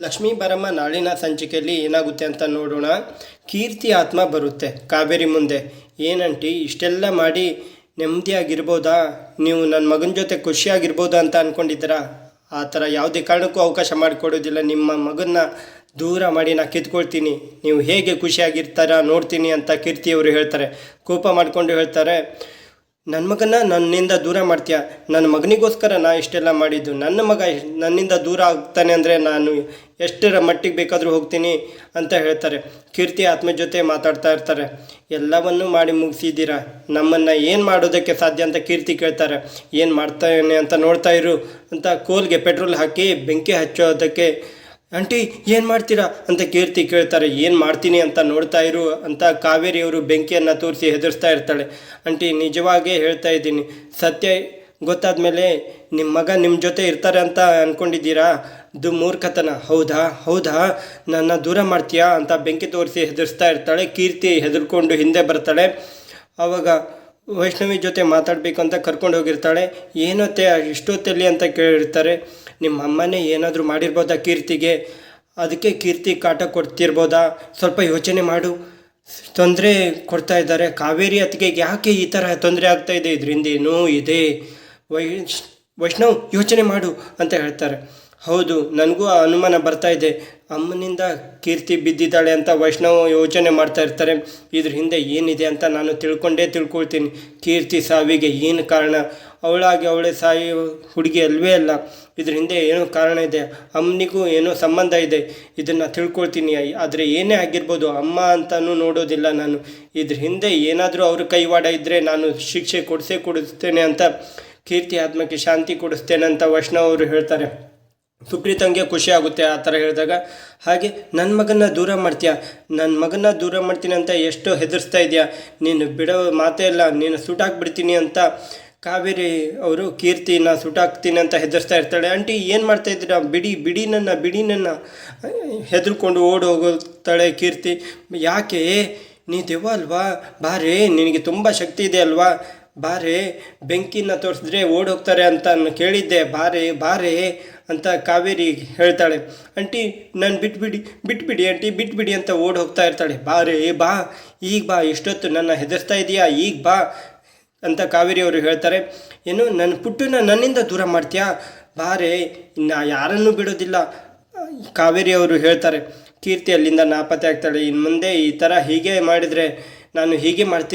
ಲಕ್ಷ್ಮೀ ಬರಮ್ಮ ನಾಳಿನ ಸಂಚಿಕೆಯಲ್ಲಿ ಏನಾಗುತ್ತೆ ಅಂತ ನೋಡೋಣ. ಕೀರ್ತಿ ಆತ್ಮ ಬರುತ್ತೆ, ಕಾವೇರಿ ಮುಂದೆ. ಏನಂಟಿ, ಇಷ್ಟೆಲ್ಲ ಮಾಡಿ ನೆಮ್ಮದಿಯಾಗಿರ್ಬೋದಾ? ನೀವು ನನ್ನ ಮಗನ ಜೊತೆ ಖುಷಿಯಾಗಿರ್ಬೋದಾ ಅಂತ ಅಂದ್ಕೊಂಡಿದ್ದೀರಾ ಆ ಥರ ಯಾವುದೇ ಕಾರಣಕ್ಕೂ ಅವಕಾಶ ಮಾಡಿಕೊಡೋದಿಲ್ಲ. ನಿಮ್ಮ ಮಗನ್ನ ದೂರ ಮಾಡಿ ನಾನು ಕಿತ್ಕೊಳ್ತೀನಿ. ನೀವು ಹೇಗೆ ಖುಷಿಯಾಗಿರ್ತಾರ ನೋಡ್ತೀನಿ ಅಂತ ಕೀರ್ತಿಯವರು ಹೇಳ್ತಾರೆ. ಕೋಪ ಮಾಡಿಕೊಂಡು ಹೇಳ್ತಾರೆ. ನನ್ನ ಮಗನ ನನ್ನಿಂದ ದೂರ ಮಾಡ್ತೀಯ? ನನ್ನ ಮಗನಿಗೋಸ್ಕರ ನಾ ಇಷ್ಟೆಲ್ಲ ಮಾಡಿದ್ದು. ನನ್ನ ಮಗ ನನ್ನಿಂದ ದೂರ ಆಗ್ತಾನೆ ಅಂದರೆ ನಾನು ಎಷ್ಟರ ಮಟ್ಟಿಗೆ ಬೇಕಾದರೂ ಹೋಗ್ತೀನಿ ಅಂತ ಹೇಳ್ತಾರೆ. ಕೀರ್ತಿ ಆತ್ಮ ಜೊತೆ ಮಾತಾಡ್ತಾ ಇರ್ತಾರೆ. ಎಲ್ಲವನ್ನೂ ಮಾಡಿ ಮುಗಿಸಿದ್ದೀರಾ? ನಮ್ಮನ್ನು ಏನು ಮಾಡೋದಕ್ಕೆ ಸಾಧ್ಯ ಅಂತ ಕೀರ್ತಿ ಕೇಳ್ತಾರೆ. ಏನು ಮಾಡ್ತಾನೆ ಅಂತ ನೋಡ್ತಾ ಇರು ಅಂತ ಕೋಲ್ಗೆ ಪೆಟ್ರೋಲ್ ಹಾಕಿ ಬೆಂಕಿ ಹಚ್ಚೋದಕ್ಕೆ ಆಂಟಿ, ಏನು ಮಾಡ್ತೀರಾ? ಅಂತ ಕೀರ್ತಿ ಕೇಳ್ತಾರೆ, ಏನು ಮಾಡ್ತೀನಿ ಅಂತ ನೋಡ್ತಾ ಇರು ಅಂತ ಕಾವೇರಿಯವರು ಬೆಂಕಿಯನ್ನು ತೋರಿಸಿ ಹೆದರ್ಸ್ತಾ ಇರ್ತಾಳೆ. ಆಂಟಿ, ನಿಜವಾಗೇ ಹೇಳ್ತಾ ಇದ್ದೀನಿ. ಸತ್ಯ ಗೊತ್ತಾದ ಮೇಲೆ ನಿಮ್ಮ ಮಗ ನಿಮ್ಮ ಜೊತೆ ಇರ್ತಾರೆ ಅಂತ ಅಂದ್ಕೊಂಡಿದ್ದೀರಾ ಅದು ಮೂರ್ಖತನ. ಹೌದಾ? ಹೌದಾ? ನನ್ನ ದೂರ ಮಾಡ್ತೀಯಾ? ಅಂತ ಬೆಂಕಿ ತೋರಿಸಿ ಹೆದರ್ಸ್ತಾ ಇರ್ತಾಳೆ. ಕೀರ್ತಿ ಹೆದರ್ಕೊಂಡು ಹಿಂದೆ ಬರ್ತಾಳೆ. ಆವಾಗ ವೈಷ್ಣವಿ ಜೊತೆ ಮಾತಾಡಬೇಕು ಅಂತ ಕರ್ಕೊಂಡು ಹೋಗಿರ್ತಾಳೆ. ಏನತ್ತೆ ಇಷ್ಟೊತ್ತಲ್ಲಿ ಅಂತ ಕೇಳಿರ್ತಾರೆ ನಿಮ್ಮ ಅಮ್ಮನೇ ಏನಾದರೂ ಮಾಡಿರ್ಬೋದಾ ಕೀರ್ತಿಗೆ? ಅದಕ್ಕೆ ಕೀರ್ತಿ ಕಾಟ ಕೊಡ್ತಿರ್ಬೋದಾ? ಸ್ವಲ್ಪ ಯೋಚನೆ ಮಾಡು. ತೊಂದರೆ ಕೊಡ್ತಾ ಇದ್ದಾರೆ. ಕಾವೇರಿ ಅತ್ತಿಗೆ ಯಾಕೆ ಈ ಥರ ತೊಂದರೆ ಇದೆ? ಇದರಿಂದ ಏನೂ ಇದೆ. ವೈಷ್ ವೈಷ್ಣವ್ ಯೋಚನೆ ಮಾಡು ಅಂತ ಹೇಳ್ತಾರೆ. ಹೌದು, ನನಗೂ ಆ ಅನುಮಾನ ಬರ್ತಾ ಇದೆ. ಅಮ್ಮನಿಂದ ಕೀರ್ತಿ ಬಿದ್ದಿದ್ದಾಳೆ ಅಂತ ವೈಷ್ಣವ ಯೋಚನೆ ಮಾಡ್ತಾ ಇರ್ತಾರೆ. ಇದ್ರ ಹಿಂದೆ ಏನಿದೆ ಅಂತ ನಾನು ತಿಳ್ಕೊಂಡೇ ತಿಳ್ಕೊಳ್ತೀನಿ. ಕೀರ್ತಿ ಸಾವಿಗೆ ಏನು ಕಾರಣ? ಅವಳಾಗಿ ಅವಳೇ ಸಾಯಿ ಹುಡುಗಿ ಅಲ್ವೇ ಅಲ್ಲ. ಇದ್ರ ಹಿಂದೆ ಏನೋ ಕಾರಣ ಇದೆ. ಅಮ್ಮನಿಗೂ ಏನೋ ಸಂಬಂಧ ಇದೆ. ಇದನ್ನು ತಿಳ್ಕೊಳ್ತೀನಿ. ಆದರೆ ಏನೇ ಆಗಿರ್ಬೋದು ಅಮ್ಮ ಅಂತಲೂ ನೋಡೋದಿಲ್ಲ ನಾನು. ಇದ್ರ ಹಿಂದೆ ಏನಾದರೂ ಅವ್ರ ಕೈವಾಡ ಇದ್ದರೆ ನಾನು ಶಿಕ್ಷೆ ಕೊಡಿಸೇ ಕೊಡಿಸ್ತೇನೆ ಅಂತ, ಕೀರ್ತಿ ಆತ್ಮಕ್ಕೆ ಶಾಂತಿ ಕೊಡಿಸ್ತೇನೆ ಅಂತ ವೈಷ್ಣವ್ ಅವರು ಹೇಳ್ತಾರೆ. ಸುಪ್ರೀತಂಗೆ ಖುಷಿ ಆಗುತ್ತೆ ಆ ಥರ ಹೇಳಿದಾಗ, ಹಾಗೆ ನನ್ನ ಮಗನ ದೂರ ಮಾಡ್ತೀಯ? ನನ್ನ ಮಗನ ದೂರ ಮಾಡ್ತೀನಿ ಅಂತ ಎಷ್ಟು ಹೆದರ್ಸ್ತಾ ಇದೆಯಾ? ನೀನು ಬಿಡೋ ಮಾತೇ ಇಲ್ಲ, ನೀನು ಸುಟ್ಟಾಕ್ಬಿಡ್ತೀನಿ ಅಂತ ಕಾವೇರಿ ಅವರು ಕೀರ್ತಿನ ಸುಟ್ಟಾಕ್ತೀನಿ ಅಂತ ಹೆದರ್ಸ್ತಾ ಇರ್ತಾಳೆ. ಆಂಟಿ, ಏನು ಮಾಡ್ತಾ ಇದ್ದೀರಾ? ಬಿಡಿ ಬಿಡಿ ನನ್ನ ಬಿಡಿ ನನ್ನ. ಹೆದರ್ಕೊಂಡು ಓಡಿ ಹೋಗುತ್ತಾಳೆ ಕೀರ್ತಿ. ಯಾಕೆ? ನೀ ದೆವ್ವ ಅಲ್ವಾ? ಬಾರೇ, ನಿನಗೆ ತುಂಬ ಶಕ್ತಿ ಇದೆ ಅಲ್ವಾ? ಬಾರೆ, ಬೆಂಕಿನ ತೋರಿಸಿದ್ರೆ ಓಡೋಗ್ತಾರೆ ಅಂತ ನಾನು ಕೇಳಿದ್ದೆ. ಬಾರೆ ಬಾರೆ. ಅಂತ ಕಾವೇರಿ ಹೇಳ್ತಾಳೆ. ಆಂಟಿ, ನಾನು ಬಿಟ್ಬಿಡಿ ಬಿಟ್ಬಿಡಿ ಆಂಟಿ, ಬಿಟ್ಬಿಡಿ ಅಂತ ಓಡ್ ಹೋಗ್ತಾ ಇರ್ತಾಳೆ. ಬಾರೆ ಬಾ, ಈಗ ಬಾ, ಇಷ್ಟೊತ್ತು ನನ್ನ ಹೆದರ್ತಾ ಇದೆಯಾ, ಈಗ ಬಾ ಅಂತ ಕಾವೇರಿ ಅವರು ಹೇಳ್ತಾರೆ. ಏನು ನನ್ನ ಪುಟ್ಟನ ನನ್ನಿಂದ ದೂರ ಮಾಡ್ತೀಯಾ? ಬಾರೆ ನಾ ಯಾರನ್ನೂ ಬಿಡೋದಿಲ್ಲ ಕಾವೇರಿ ಅವರು ಹೇಳ್ತಾರೆ. ಕೀರ್ತಿ ಅಲ್ಲಿಂದ ನಾಪತ್ತೆ ಆಗ್ತಾಳೆ. ಇನ್ನು ಮುಂದೆ ಈ ಥರ ಹೀಗೆ ಮಾಡಿದರೆ ನಾನು ಹೀಗೆ ಮಾಡ್ತೀನಿ.